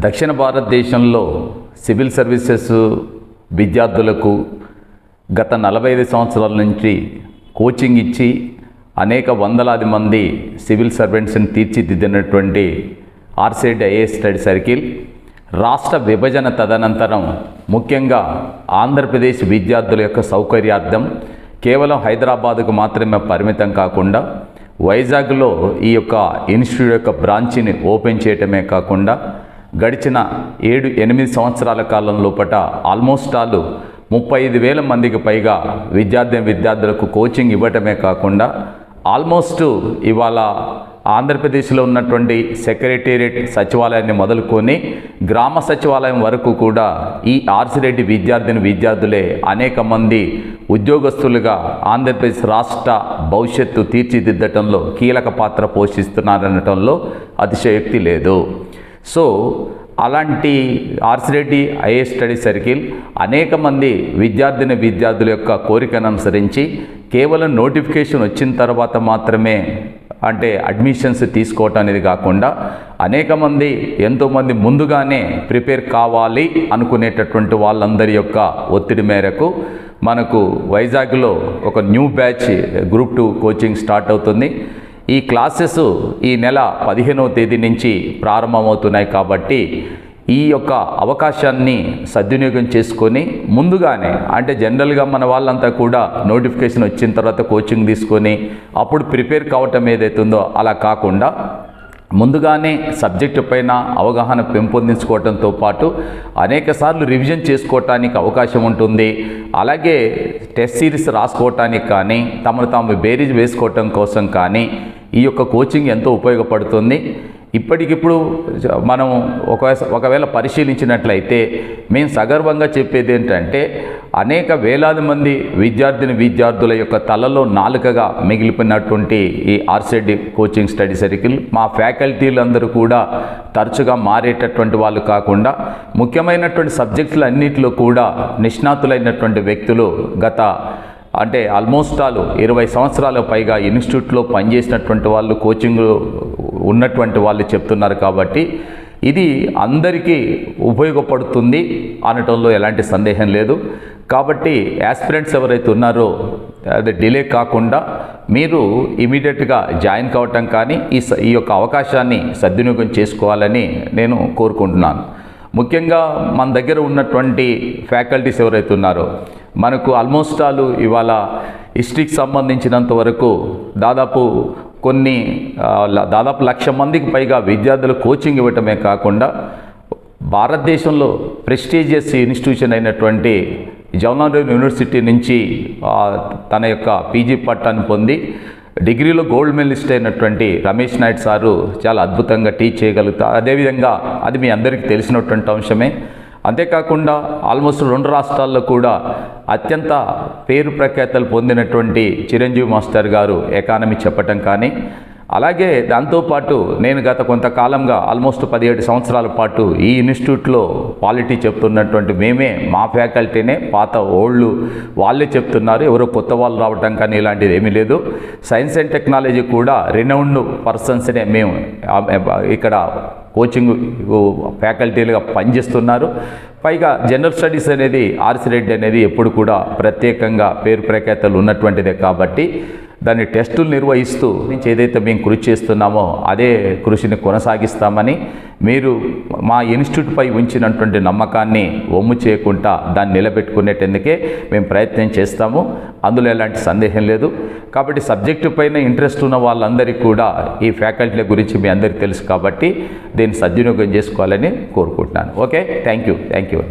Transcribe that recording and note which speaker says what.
Speaker 1: దక్షిణ భారతదేశంలో civil services విద్యార్థులకు గత నలభై ఐదు సంవత్సరాల నుంచి కోచింగ్ ఇచ్చి అనేక వందలాది మంది సివిల్ సర్వెంట్స్ని తీర్చిదిద్దినటువంటి ఆర్సెడ్ ఐఏఎస్ స్టడీ సర్కిల్ రాష్ట్ర విభజన తదనంతరం ముఖ్యంగా ఆంధ్రప్రదేశ్ విద్యార్థుల యొక్క సౌకర్యార్థం కేవలం హైదరాబాదుకు మాత్రమే పరిమితం కాకుండా వైజాగ్లో ఈ యొక్క ఇన్స్టిట్యూట్ యొక్క బ్రాంచిని ఓపెన్ చేయటమే కాకుండా గడిచిన ఏడు ఎనిమిది సంవత్సరాల కాలం లోపట ఆల్మోస్ట్ ఆల్ ముప్పై ఐదు వేల మందికి పైగా విద్యార్థి విద్యార్థులకు కోచింగ్ ఇవ్వటమే కాకుండా ఆల్మోస్ట్ ఇవాళ ఆంధ్రప్రదేశ్లో ఉన్నటువంటి సెక్రటేరియట్ సచివాలయాన్ని మొదలుకొని గ్రామ సచివాలయం వరకు కూడా ఈ ఆర్సిరెడ్డి విద్యార్థిని విద్యార్థులే అనేక మంది ఉద్యోగస్తులుగా ఆంధ్రప్రదేశ్ రాష్ట్ర భవిష్యత్తు తీర్చిదిద్దటంలో కీలక పాత్ర పోషిస్తున్నారనటంలో అతిశయోక్తి లేదు. సో అలాంటి ఆర్సిరెడ్డి ఐఏఎస్ స్టడీ సర్కిల్ అనేక మంది విద్యార్థిని విద్యార్థుల యొక్క కోరికను అనుసరించి కేవలం నోటిఫికేషన్ వచ్చిన తర్వాత మాత్రమే అంటే అడ్మిషన్స్ తీసుకోవటం అనేది కాకుండా అనేక మంది ఎంతోమంది ముందుగానే ప్రిపేర్ కావాలి అనుకునేటటువంటి వాళ్ళందరి యొక్క ఒత్తిడి మేరకు మనకు వైజాగ్లో ఒక new batch group two coaching start అవుతుంది. ఈ క్లాసెస్ ఈ నెల పదిహేనవ తేదీ నుంచి ప్రారంభమవుతున్నాయి కాబట్టి ఈ యొక్క అవకాశాన్ని సద్వినియోగం చేసుకొని ముందుగానే అంటే జనరల్గా మన వాళ్ళంతా కూడా నోటిఫికేషన్ వచ్చిన తర్వాత కోచింగ్ తీసుకొని అప్పుడు ప్రిపేర్ కావటం ఏదైతుందో అలా కాకుండా ముందుగానే సబ్జెక్టు పైన అవగాహన పెంపొందించుకోవడంతో పాటు అనేక సార్లు రివిజన్ చేసుకోవటానికి అవకాశం ఉంటుంది. అలాగే టెస్ట్ సిరీస్ రాసుకోవటానికి కానీ తమను తాము బేరీజ్ వేసుకోవటం కోసం కానీ ఈ యొక్క కోచింగ్ ఎంతో ఉపయోగపడుతుంది. ఇప్పటికిప్పుడు మనం ఒక ఒకవేళ పరిశీలించినట్లయితే మేము సగర్వంగా చెప్పేది ఏంటంటే అనేక వేలాది మంది విద్యార్థిని విద్యార్థుల యొక్క తలలో నాలుకగా మిగిలిపోయినటువంటి ఈ ఆర్సెడ్ కోచింగ్ స్టడీ సర్కిల్ మా ఫ్యాకల్టీలందరూ కూడా తరచుగా మారేటటువంటి వాళ్ళు కాకుండా ముఖ్యమైనటువంటి సబ్జెక్టులు అన్నింటిలో కూడా నిష్ణాతులైనటువంటి వ్యక్తులు గత అంటే ఆల్మోస్ట్ ఆల్ ఇరవై సంవత్సరాల పైగా ఇన్స్టిట్యూట్లో పనిచేసినటువంటి వాళ్ళు కోచింగ్ ఉన్నటువంటి వాళ్ళు చెప్తున్నారు కాబట్టి ఇది అందరికీ ఉపయోగపడుతుంది అనటంలో ఎలాంటి సందేహం లేదు. కాబట్టి యాస్పిరెంట్స్ ఎవరైతే ఉన్నారో అది డిలే కాకుండా మీరు ఇమీడియట్గా జాయిన్ కావటం కానీ ఈ స- ఈ యొక్క అవకాశాన్ని సద్వినియోగం చేసుకోవాలని నేను కోరుకుంటున్నాను. ముఖ్యంగా మన దగ్గర ఉన్నటువంటి ఫ్యాకల్టీస్ ఎవరైతే ఉన్నారో మనకు ఆల్మోస్ట్ ఆల్ ఇవాళ హిస్టరీకి సంబంధించినంత వరకు దాదాపు కొన్ని దాదాపు లక్ష మందికి పైగా విద్యార్థులు కోచింగ్ ఇవ్వటమే కాకుండా భారతదేశంలో ప్రెస్టీజియస్ ఇన్స్టిట్యూషన్ అయినటువంటి జవహర్లాల్ యూనివర్సిటీ నుంచి తన యొక్క పీజీ పట్టాన్ని పొంది డిగ్రీలో గోల్డ్ మెడలిస్ట్ అయినటువంటి రమేష్ నాయుడు సారు చాలా అద్భుతంగా టీచ్ చేయగలుగుతారు. అదేవిధంగా అది మీ అందరికీ తెలిసినటువంటి అంశమే. అంతేకాకుండా ఆల్మోస్ట్ రెండు రాష్ట్రాల్లో కూడా అత్యంత పేరు ప్రఖ్యాతలు పొందినటువంటి చిరంజీవి మాస్టర్ గారు ఎకానమీ చెప్పటం కానీ అలాగే దాంతోపాటు నేను గత కొంతకాలంగా ఆల్మోస్ట్ పదిహేడు సంవత్సరాల పాటు ఈ ఇన్స్టిట్యూట్లో పాలిటీ చెప్తున్నటువంటి మేమే మా ఫ్యాకల్టీనే పాత ఓల్డ్ వాళ్ళే చెప్తున్నారు. ఎవరో కొత్త వాళ్ళు రావటం కానీ ఇలాంటిది ఏమీ లేదు. సైన్స్ అండ్ టెక్నాలజీ కూడా రినౌండ్ పర్సన్స్నే మేము ఇక్కడ కోచింగ్ ఫ్యాకల్టీలుగా పనిచేస్తున్నారు. పైగా జనరల్ స్టడీస్ అనేది ఆర్సి రెడ్డి అనేది ఎప్పుడు కూడా ప్రత్యేకంగా పేరు ప్రఖ్యాతలు ఉన్నటువంటిదే కాబట్టి దాన్ని టెస్టులు నిర్వహిస్తూ నుంచి ఏదైతే మేము కృషి చేస్తున్నామో అదే కృషిని కొనసాగిస్తామని మీరు మా ఇన్స్టిట్యూట్పై ఉంచినటువంటి నమ్మకాన్ని ఒమ్ము చేయకుండా దాన్ని నిలబెట్టుకునేటందుకే మేము ప్రయత్నం చేస్తాము. అందులో ఎలాంటి సందేహం లేదు. కాబట్టి సబ్జెక్టు పైన ఇంట్రెస్ట్ ఉన్న వాళ్ళందరికీ కూడా ఈ ఫ్యాకల్టీల గురించి మీ అందరికీ తెలుసు కాబట్టి దీన్ని సద్వినియోగం చేసుకోవాలని కోరుకుంటున్నాను. Okay? Thank you thank you